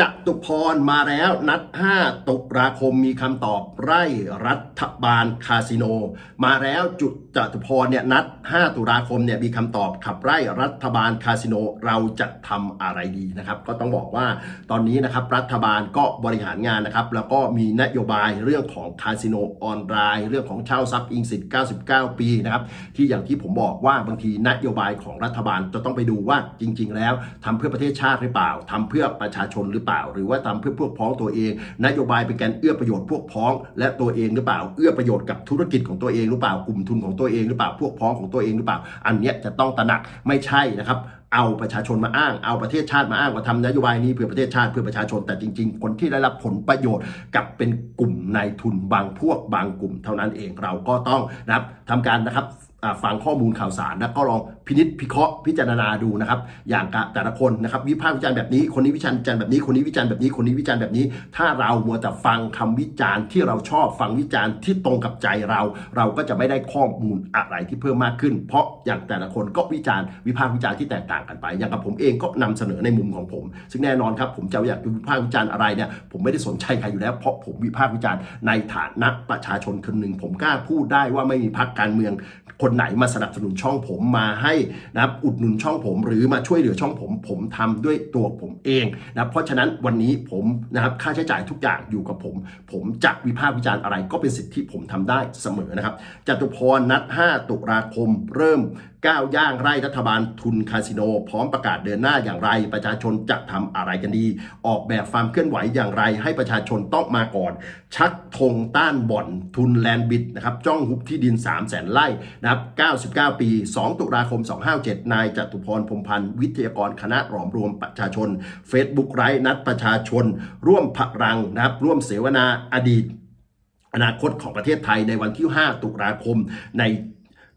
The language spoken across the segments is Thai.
จตุพรมาแล้วนัด 5ตุลาคมมีคำตอบไร่รัฐบาลคาสิโน มาแล้วจุดจตุพรเนี่ยนัด 5 ตุลาคมเนี่ยมีคำตอบขับไร่รัฐบาลคาสิโนเราจะทำอะไรดีนะครับ ก็ต้องบอกว่าตอนนี้นะครับรัฐบาลก็บริหารงานนะครับ แล้วก็มีนโยบายเรื่องของคาสิโนออนไลน์ เรื่องของเช่าทรัพย์อิงสิทธิ์99 ปีนะครับที่อย่างที่ผมบอกว่าบางทีนโยบายของรัฐบาลจะต้องไปดูว่าจริง ๆ แล้วทำเพื่อประเทศชาติหรือเปล่าทำเพื่อประชาชนหรือเปล่า หรือว่าทำเพื่อพวกพ้องตัวเอง นโยบายเป็นการเอื้อประโยชน์พวกพ้อง และตัวเองหรือเปล่า เอื้อประโยชน์กับธุรกิจของตัวเองหรือเปล่ากลุ่มทุนของตัวเองหรือเปล่าพวกพ้องของตัวเองหรือเปล่า อันเนี้ยจะต้องตระหนักไม่ใช่นะครับเอาประชาชนมาอ้าง เอาประเทศชาติมาอ้างว่าทำนโยบายนี้เพื่อประเทศชาติเพื่อประชาชน แต่จริง ๆ คนที่ได้รับผลประโยชน์กับเป็นกลุ่มนายทุนบางพวกบางกลุ่ม เท่านั้นเองเราก็ต้องนะครับทำการนะครับ ฟังข้อมูลข่าวสารแล้วก็ลองพินิษพิเคราะห์พิจารณาดูนะครับ อย่างกแต่ละคนนะครับ วิพากษ์วิจารณ์แบบนี้คนนี้วิจารณ์แบบนี้ คนนี้วิจารณ์แบบนี้ คนนี้วิจารณ์แบบนี้ ถ้าเรามัวแต่ฟังคำวิจารณ์ที่เราชอบฟังวิจารณ์ที่ตรงกับใจเรา เราก็จะไม่ได้ข้อมูลอะไรที่เพิ่มมากขึ้น เพราะอย่างแต่ละคนก็วิจารณ์วิพากษ์วิจารณ์ที่แตกต่างกันไป อย่างกับผมเองก็นำเสนอในมุมของผม ซึ่งแน่นอนครับผมจะอยากวิพากษ์วิจารณ์อะไรเนี่ยผมไม่ได้สนใจใครอยู่แล้ว เพราะผมวิพากษ์วิจารณ์ในฐานะประชาชนคนหนึ่งผมกล้าพูดได้ว่าไม่มีพรรคการเมือง คนไหนมาสนับสนุนช่องผมมาให้นะครับอุดหนุนช่องผม หรือมาช่วยเหลือช่องผม ผมทำด้วยตัวผมเองนะเพราะฉะนั้นวันนี้ผมนะครับค่าใช้จ่ายทุกอย่างอยู่กับผม ผมจะวิพากษ์วิจารณ์อะไรก็เป็นสิทธิที่ผมทำได้เสมอนะครับจตุพรนัด 5 ตุลาคมเริ่ม ก้าวย่างไร่รัฐบาลทุนคาสิโน พร้อมประกาศเดินหน้าอย่างไร ประชาชนจะทำอะไรกันดี ออกแบบความเคลื่อนไหวอย่างไร ให้ประชาชนต้องมาก่อน ชักธงต้านบ่อนทุนแลนด์บิดนะครับจ้องหุบที่ดิน 3 0 0แสนไร่นะครับ 99 ปี 2 ตุลาคม 257 นายจตุพรพรมพันธ์ วิทยากรคณะหลอมรวมประชาชน Facebook ไร้นัดประชาชน ร่วมพลังนะครับร่วมเสวนาอดีต อนาคตของประเทศไทยในวันที่ 5 ตุลาคมใน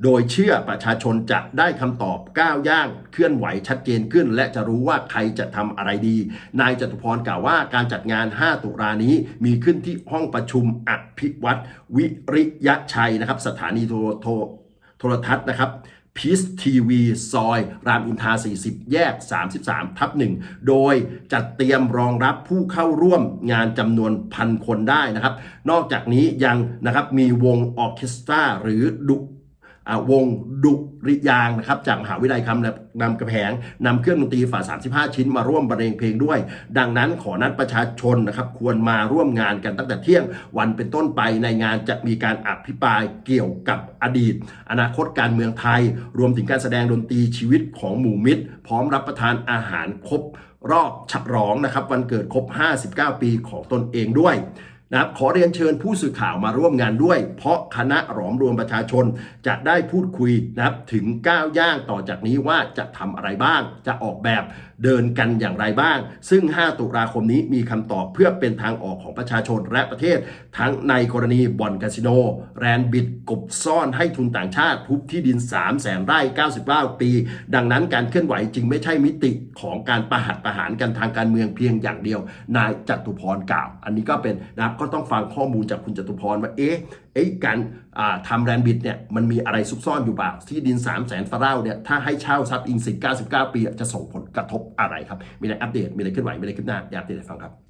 โดยเชื่อประชาชนจะได้คำตอบก้าวย่างเคลื่อนไหวชัดเจนขึ้น และจะรู้ว่าใครจะทำอะไรดี นายจตุพรกล่าวว่าการจัดงาน 5 ตุลานี้มีขึ้นที่ห้องประชุมอภิวัตรวิริยะชัยนะครับ สถานีโทรโทรโทรทัศน์นะครับพีซทีวีซอย รามอินทรา40 แยก 33 ทับ 1 โดยจัดเตรียมรองรับผู้เข้าร่วมงานจำนวนพันคนได้นะครับ นอกจากนี้ยังนะครับมีวงออเคสตราหรือดุ วงดุริยางนะครับจากมหาวิทยาลัยคำนำกระแพงนำเครื่องดนตรีฝ่า35 ชิ้นมาร่วมบรรเลงเพลงด้วย ดังนั้นขอนัดประชาชนนะครับควรมาร่วมงานกันตั้งแต่เที่ยงวันเป็นต้นไปในงานจะมีการอภิปรายเกี่ยวกับอดีต อนาคตการเมืองไทย รวมถึงการแสดงดนตรีชีวิตของหมู่มิตร พร้อมรับประทานอาหารครบรอบฉลองนะครับวันเกิดครบ 59 ปีของตนเองด้วย นะครับขอเรียนเชิญผู้สื่อข่าวมาร่วมงานด้วย เพราะคณะหลอมรวมประชาชน จะได้พูดคุยนะครับถึงก้าวย่างต่อจากนี้ว่าจะทำอะไรบ้าง จะออกแบบเดินกันอย่างไรบ้าง ซึ่ง 5 ตุลาคมนี้มีคำตอบเพื่อเป็นทางออกของประชาชนและประเทศ ทั้งในกรณีบ่อนคาสิโน แรนบิดกบซ่อนให้ทุนต่างชาติทุบที่ดิน 3 0 0แสนไร่ 99 ปี ดังนั้นการเคลื่อนไหวจึงไม่ใช่มิติของการประหัตประหารกันทางการเมืองเพียงอย่างเดียวนายจตุพรกล่าว อันนี้ก็เป็นนะครับก็ต้องฟังข้อมูลจากคุณจตุพรว่าเอ๊ะเอ๊ะการทำแรนบิดเนี่ยมันมีอะไรซุกซ่อนอยู่บ่าที่ดิน 3 0 0แสนฟาร่าเนี่ยถ้าให้เช่าทรัพย์อิงสิทธิ์99 ปี จะส่งผลกระทบอะไรครับ มีอะไรอัปเดตมีอะไรเคลื่อนไหวมีอะไรขึ้นหน้าอยากติดตามฟังครับ